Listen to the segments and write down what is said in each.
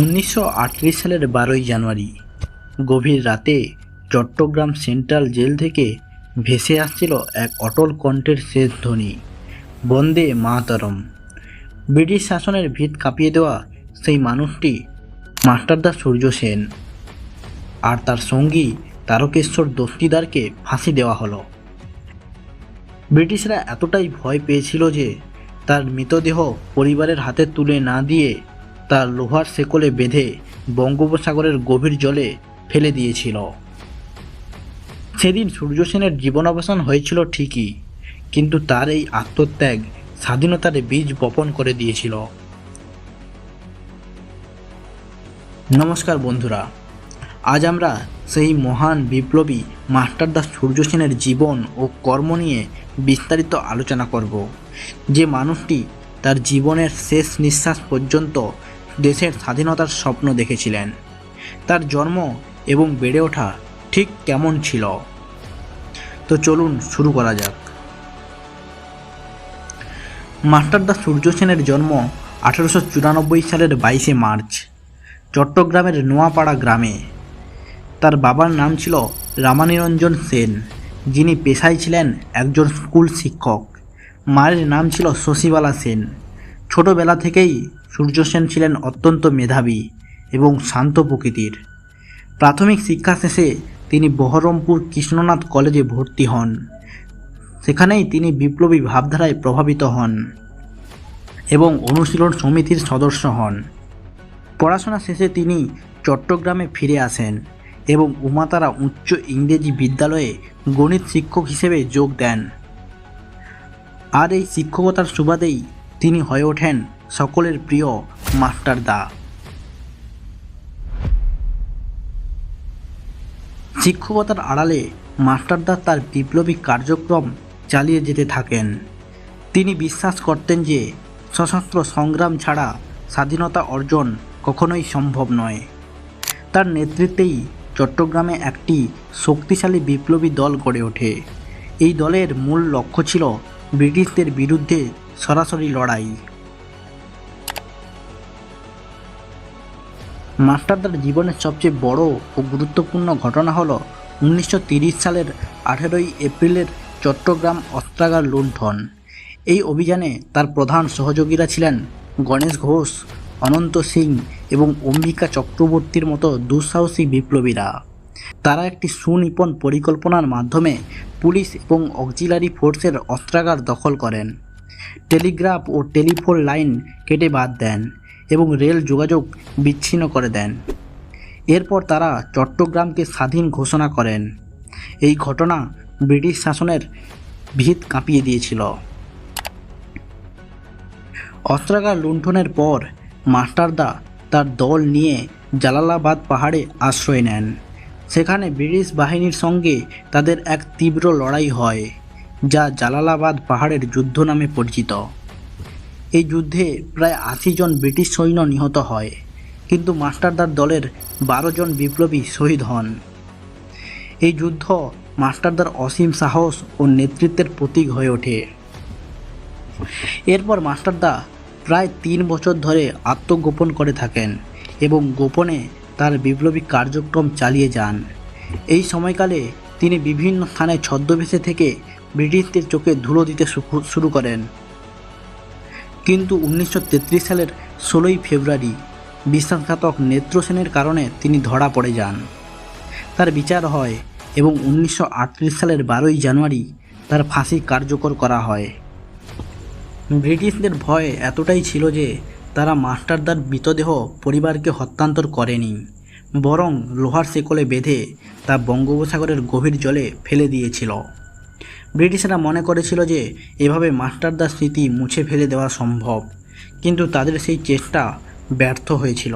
উনিশশো আটত্রিশ সালের বারোই জানুয়ারি, গভীর রাতে চট্টগ্রাম সেন্ট্রাল জেল থেকে ভেসে আসছিল এক অটল কণ্ঠের শেষ ধ্বনি, বন্দে মাতরম। ব্রিটিশ শাসনের ভিত কাঁপিয়ে দেওয়া সেই মানুষটি মাস্টারদা সূর্য সেন আর তার সঙ্গী তারকেশ্বর দস্তিদারকে ফাঁসি দেওয়া হলো। ব্রিটিশরা এতটাই ভয় পেয়েছিল যে তার মৃতদেহ পরিবারের হাতে তুলে না দিয়ে তার লোহার শেকলে বেঁধে বঙ্গোপসাগরের গভীর জলে ফেলে দিয়েছিল। সেদিন সূর্য সেনের জীবনাবসান হয়েছিল ঠিকই, কিন্তু তার এই আত্মত্যাগ স্বাধীনতার বীজ বপন করে দিয়েছিল। নমস্কার বন্ধুরা, আজ আমরা সেই মহান বিপ্লবী মাস্টারদাস সূর্য সেনের জীবন ও কর্ম নিয়ে বিস্তারিত আলোচনা করব, যে মানুষটি তার জীবনের শেষ নিঃশ্বাস পর্যন্ত দেশের স্বাধীনতার স্বপ্ন দেখেছিলেন। তার জন্ম এবং বেড়ে ওঠা ঠিক কেমন ছিল? তো চলুন শুরু করা যাক। মাস্টারদা সূর্য সেনের জন্ম আঠারোশো চুরানব্বই সালের বাইশে মার্চ, চট্টগ্রামের নোয়াপাড়া গ্রামে। তার বাবার নাম ছিল রামানিরঞ্জন সেন, যিনি পেশায় ছিলেন একজন স্কুল শিক্ষক। মায়ের নাম ছিল শশীবালা সেন। ছোটবেলা থেকেই সূর্য সেন ছিলেন অত্যন্ত মেধাবী এবং শান্ত প্রকৃতির। প্রাথমিক শিক্ষা শেষে তিনি বহরমপুর কৃষ্ণনাথ কলেজে ভর্তি হন। সেখানেই তিনি বিপ্লবী ভাবধারায় প্রভাবিত হন এবং অনুশীলন সমিতির সদস্য হন। পড়াশোনা শেষে তিনি চট্টগ্রামে ফিরে আসেন এবং উমাতারা উচ্চ ইংরেজি বিদ্যালয়ে গণিত শিক্ষক হিসেবে যোগ দেন। আর এই শিক্ষকতার সুবাদেই তিনি হয়ে ওঠেন সকলের প্রিয় মাস্টার দা। শিক্ষকতার আড়ালে মাস্টারদা তার বিপ্লবী কার্যক্রম চালিয়ে যেতে থাকেন। তিনি বিশ্বাস করতেন যে সশস্ত্র সংগ্রাম ছাড়া স্বাধীনতা অর্জন কখনোই সম্ভব নয়। তার নেতৃত্বেই চট্টগ্রামে একটি শক্তিশালী বিপ্লবী দল গড়ে ওঠে। এই দলের মূল লক্ষ্য ছিল ব্রিটিশদের বিরুদ্ধে সরাসরি লড়াই। মাস্টারদার জীবনের সবচেয়ে বড় ও গুরুত্বপূর্ণ ঘটনা হলো উনিশশো সালের আঠেরোই এপ্রিলের চট্টগ্রাম অস্ত্রাগার লুণ্ঠন। এই অভিযানে তার প্রধান সহযোগীরা ছিলেন গণেশ ঘোষ, অনন্ত সিং এবং অম্বিকা চক্রবর্তীর মতো দুঃসাহসী বিপ্লবীরা। তারা একটি সুনিপন পরিকল্পনার মাধ্যমে পুলিশ এবং অক্সিলারি ফোর্সের অস্ত্রাগার দখল করেন। টেলিগ্রাফ ও টেলিফোন লাইন কেটে বাদ দেন। এবং রেল যোগাযোগ বিচ্ছিন্ন করে দেন। এরপর তারা চট্টগ্রামকে স্বাধীন ঘোষণা করেন। এই ঘটনা ব্রিটিশ শাসনের ভিত কাঁপিয়ে দিয়েছিল। অস্ত্রাগার লুণ্ঠনের পর মাস্টারদা তার দল নিয়ে জালালাবাদ পাহাড়ে আশ্রয় নেন। সেখানে ব্রিটিশ বাহিনীর সঙ্গে তাদের এক তীব্র লড়াই হয়, যা জালালাবাদ পাহাড়ের যুদ্ধ নামে পরিচিত। এই যুদ্ধে প্রায় আশি জন ব্রিটিশ সৈন্য নিহত হয়, কিন্তু মাস্টারদার দলের বারো জন বিপ্লবী শহীদ হন। এই যুদ্ধ মাস্টারদার অসীম সাহস ও নেতৃত্বের প্রতীক হয়ে ওঠে। এরপর মাস্টারদা প্রায় তিন বছর ধরে আত্মগোপন করে থাকেন এবং গোপনে তার বিপ্লবী কার্যক্রম চালিয়ে যান। এই সময়কালে তিনি বিভিন্ন স্থানে ছদ্মবেশে থেকে ব্রিটিশদের চোখে ধুলো দিতে শুরু- করেন। কিন্তু উনিশশো তেত্রিশ সালের ষোলোই ফেব্রুয়ারি বিশ্বাসঘাতক নেত্রসেনের কারণে তিনি ধরা পড়ে যান। তার বিচার হয় এবং উনিশশো আটত্রিশ সালের বারোই জানুয়ারি তার ফাঁসি কার্যকর করা হয়। ব্রিটিশদের ভয় এতটাই ছিল যে তারা মাস্টারদার মৃতদেহ পরিবারকে হস্তান্তর করেনি, বরং লোহার শেকলে বেঁধে তা বঙ্গোপসাগরের গভীর জলে ফেলে দিয়েছিল। ব্রিটিশরা মনে করেছিল যে এভাবে মাস্টারদার স্মৃতি মুছে ফেলে দেওয়া সম্ভব, কিন্তু তাদের সেই চেষ্টা ব্যর্থ হয়েছিল।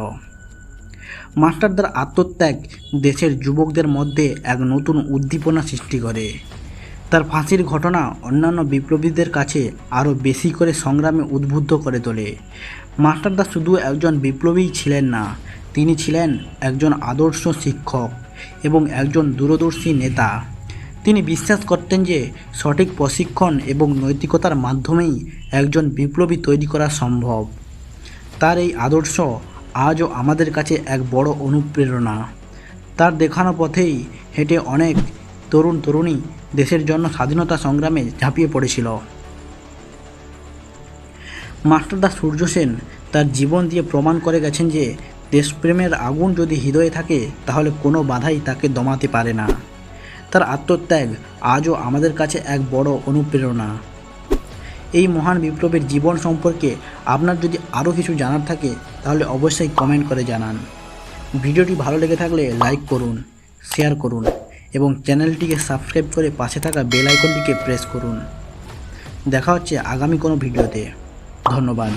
মাস্টারদার আত্মত্যাগ দেশের যুবকদের মধ্যে এক নতুন উদ্দীপনা সৃষ্টি করে। তার ফাঁসির ঘটনা অন্যান্য বিপ্লবীদের কাছে আরও বেশি করে সংগ্রামে উদ্বুদ্ধ করে তোলে। মাস্টারদা শুধু একজন বিপ্লবীই ছিলেন না, তিনি ছিলেন একজন আদর্শ শিক্ষক এবং একজন দূরদর্শী নেতা। তিনি বিশ্বাস করতেন যে সঠিক প্রশিক্ষণ এবং নৈতিকতার মাধ্যমেই একজন বিপ্লবী তৈরি করা সম্ভব। তার এই আদর্শ আজও আমাদের কাছে এক বড় অনুপ্রেরণা। তার দেখানো পথেই হেঁটে অনেক তরুণ তরুণী দেশের জন্য স্বাধীনতা সংগ্রামে ঝাঁপিয়ে পড়েছিল। মাস্টারদা সূর্য সেন তার জীবন দিয়ে প্রমাণ করে গেছেন যে দেশপ্রেমের আগুন যদি হৃদয়ে থাকে, তাহলে কোনো বাধাই তাকে দমাতে পারে না। তার আত্মত্যাগ আজও আমাদের কাছে এক বড় অনুপ্রেরণা। এই মহান বিপ্লবের জীবন সম্পর্কে আপনার যদি আরও কিছু জানার থাকে, তাহলে অবশ্যই কমেন্ট করে জানান। ভিডিওটি ভালো লেগে থাকলে লাইক করুন শেয়ার করুন এবং চ্যানেলটিকে সাবস্ক্রাইব করে পাশে থাকা বেল আইকনটিকে প্রেস করুন। দেখা হচ্ছে আগামী কোনো ভিডিওতে। ধন্যবাদ।